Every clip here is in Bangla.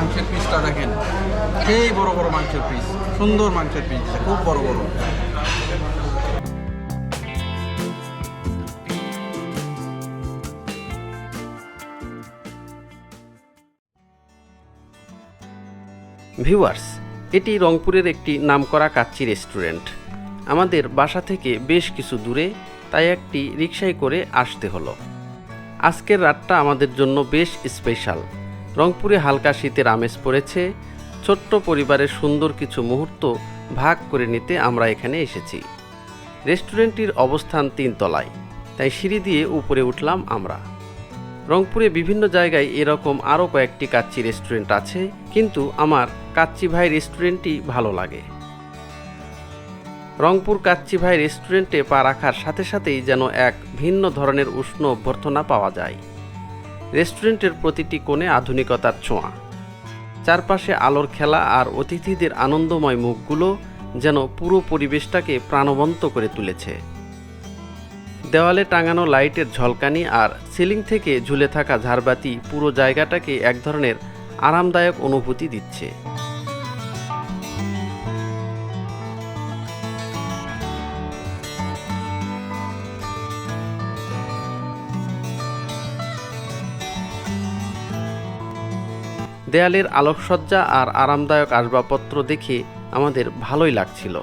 মাংসের পিসটা দেখেন। সেই বড় বড় মাংসের পিস সুন্দর মাংসের পিস খুব বড় বড়। ভিউয়ার্স, এটি রংপুরের একটি নামকরা কাচ্চি রেস্টুরেন্ট। আমাদের বাসা থেকে বেশ কিছু দূরে তাই একটি রিক্সায় করে আসতে হলো। আজকের রাতটা আমাদের জন্য বেশ স্পেশাল রংপুরে হালকা শীতের আমেজ পড়েছে। ছোট্ট পরিবারের সুন্দর কিছু মুহূর্ত ভাগ করে নিতে আমরা এখানে এসেছি। রেস্টুরেন্টটির অবস্থান তিনতলায়, তাই সিঁড়ি দিয়ে উপরে উঠলাম আমরা। রংপুরে বিভিন্ন জায়গায় এরকম আরও কয়েকটি কাচ্চি রেস্টুরেন্ট আছে, কিন্তু আমার কাচ্চি ভাই রেস্টুরেন্টই ভালো লাগে। রংপুর কাচ্চি ভাই রেস্টুরেন্টে পা রাখার সাথে সাথেই যেন এক ভিন্ন ধরনের উষ্ণ অভ্যর্থনা পাওয়া যায়। রেস্টুরেন্টের প্রতিটি কোণে আধুনিকতার ছোঁয়া। চারপাশে আলোর খেলা আর অতিথিদের আনন্দময় মুখগুলো যেন পুরো পরিবেশটাকে প্রাণবন্ত করে তুলেছে। দেওয়ালে টাঙানো লাইটের ঝলকানি আর সিলিং থেকে ঝুলে থাকা ঝাড়বাতি পুরো জায়গাটাকে এক ধরনের আরামদায়ক অনুভূতি দিচ্ছে। দেয়ালের আলোকসজ্জা আর আরামদায়ক আসবাবপত্র দেখে আমাদের ভালোই লাগছিল।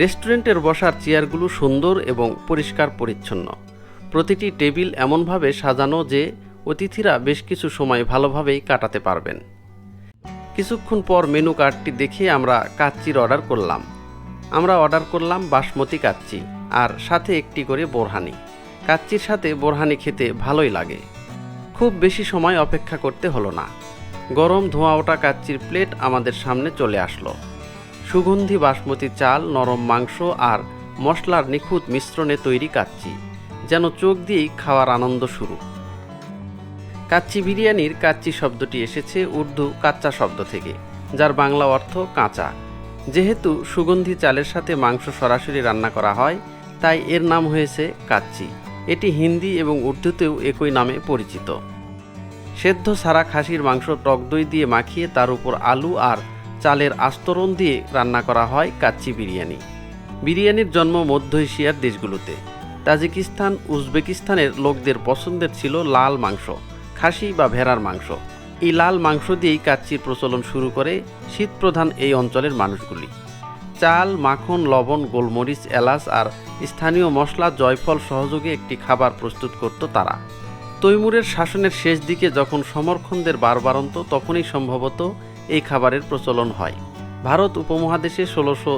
রেস্টুরেন্টের বসার চেয়ারগুলো সুন্দর এবং পরিষ্কার পরিচ্ছন্ন। প্রতিটি টেবিল এমনভাবে সাজানো যে অতিথিরা বেশ কিছু সময় ভালোভাবেই কাটাতে পারবেন। কিছুক্ষণ পর মেনু কার্ডটি দেখে আমরা কাচ্চির অর্ডার করলাম। আমরা অর্ডার করলাম বাসমতি কাচ্চি। আর সাথে একটি করে বোরহানি। কাচ্চির সাথে বোরহানি খেতে ভালোই লাগে। খুব বেশি সময় অপেক্ষা করতে হলো না। গরম ধোঁয়া ওঠা কাচ্চির প্লেট আমাদের সামনে চলে আসলো। সুগন্ধি বাসমতি চাল, নরম মাংস আর মশলার নিখুঁত মিশ্রণে তৈরি কাচ্চি, যেন চোখ দিয়েই খাওয়ার আনন্দ শুরু। কাচ্চি বিরিয়ানির কাচ্চি শব্দটি এসেছে উর্দু কাচ্চা শব্দ থেকে, যার বাংলা অর্থ কাঁচা। যেহেতু সুগন্ধি চালের সাথে মাংস সরাসরি রান্না করা হয় তাই এর নাম হয়েছে কাচ্চি। এটি হিন্দি এবং উর্দুতেও একই নামে পরিচিত। সেদ্ধ সারা খাসির মাংস টক দই দিয়ে মাখিয়ে তার উপর আলু আর চালের আস্তরণ দিয়ে রান্না করা হয় কাচ্চি বিরিয়ানি। বিরিয়ানির জন্ম মধ্য এশিয়ার দেশগুলোতে। তাজিকিস্তান, উজবেকিস্তানের লোকদের পছন্দের ছিল লাল মাংস, খাসি বা ভেড়ার মাংস। এই লাল মাংস দিয়েই কাচ্চির প্রচলন শুরু করে শীতপ্রধান এই অঞ্চলের মানুষগুলি। চাল, মাখন, লবণ, গোলমরিচ, এলাচ আর স্থানীয় মশলা, জয়ফল সহযোগে একটি খাবার প্রস্তুত করত তারা। তৈমুরের শাসনের শেষ দিকে যখন সমরখন্দের বারবারন্ত তখনই সম্ভবত এই খাবারের প্রচলন হয়। ভারত উপমহাদেশে ষোলোশো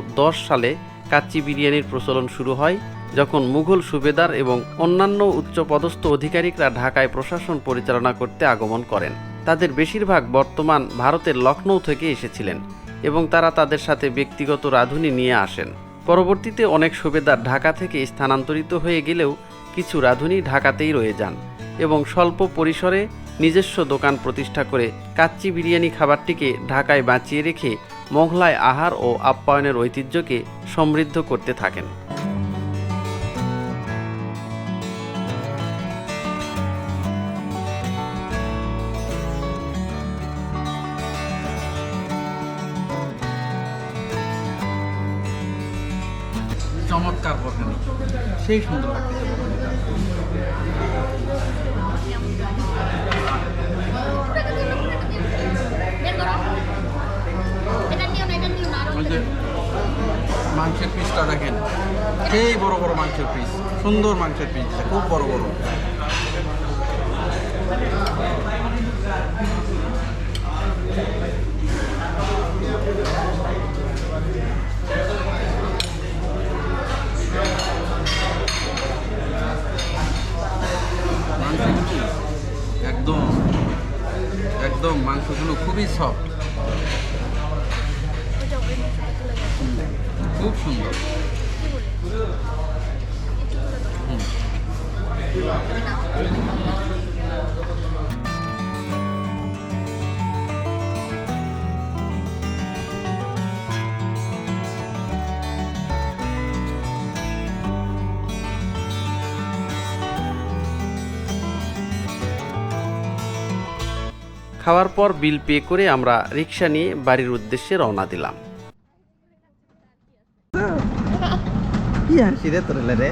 সালে কাচ্চি বিরিয়ানির প্রচলন শুরু হয়, যখন মুঘল সুবেদার এবং অন্যান্য উচ্চপদস্থ আধিকারিকরা ঢাকায় প্রশাসন পরিচালনা করতে আগমন করেন। তাদের বেশিরভাগ বর্তমান ভারতের লখনৌ থেকে এসেছিলেন। এবং তারা তাদের সাথে ব্যক্তিগত রাঁধুনি নিয়ে আসেন। পরবর্তীতে অনেক সুবেদার ঢাকা থেকে স্থানান্তরিত হয়ে গেলেও কিছু রাঁধুনি ঢাকাতেই রয়ে যান এবং স্বল্প পরিসরে নিজস্ব দোকান প্রতিষ্ঠা করে কাচ্চি বিরিয়ানি খাবারটিকে ঢাকায় বাঁচিয়ে রেখে মোঘলায় আহার ও আপ্যায়নের ঐতিহ্যকে সমৃদ্ধ করতে থাকেন। চমৎকার বোরহানি সেই সুন্দর মাংসের পিসটা দেখেন। সেই বড় বড় মাংসের পিস সুন্দর মাংসের পিস খুব বড় বড়। মাংসগুলো মাংসগুলো খুবই সফট খুব সুন্দর খাওয়ার পর বিল পে করে আমরা রিক্সা নিয়ে বাড়ির উদ্দেশ্যে রওনা দিলাম। কি হাসি রে তোর রে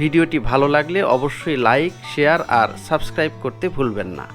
ভিডিওটি ভালো লাগলে অবশ্যই লাইক শেয়ার আর সাবস্ক্রাইব করতে ভুলবেন না।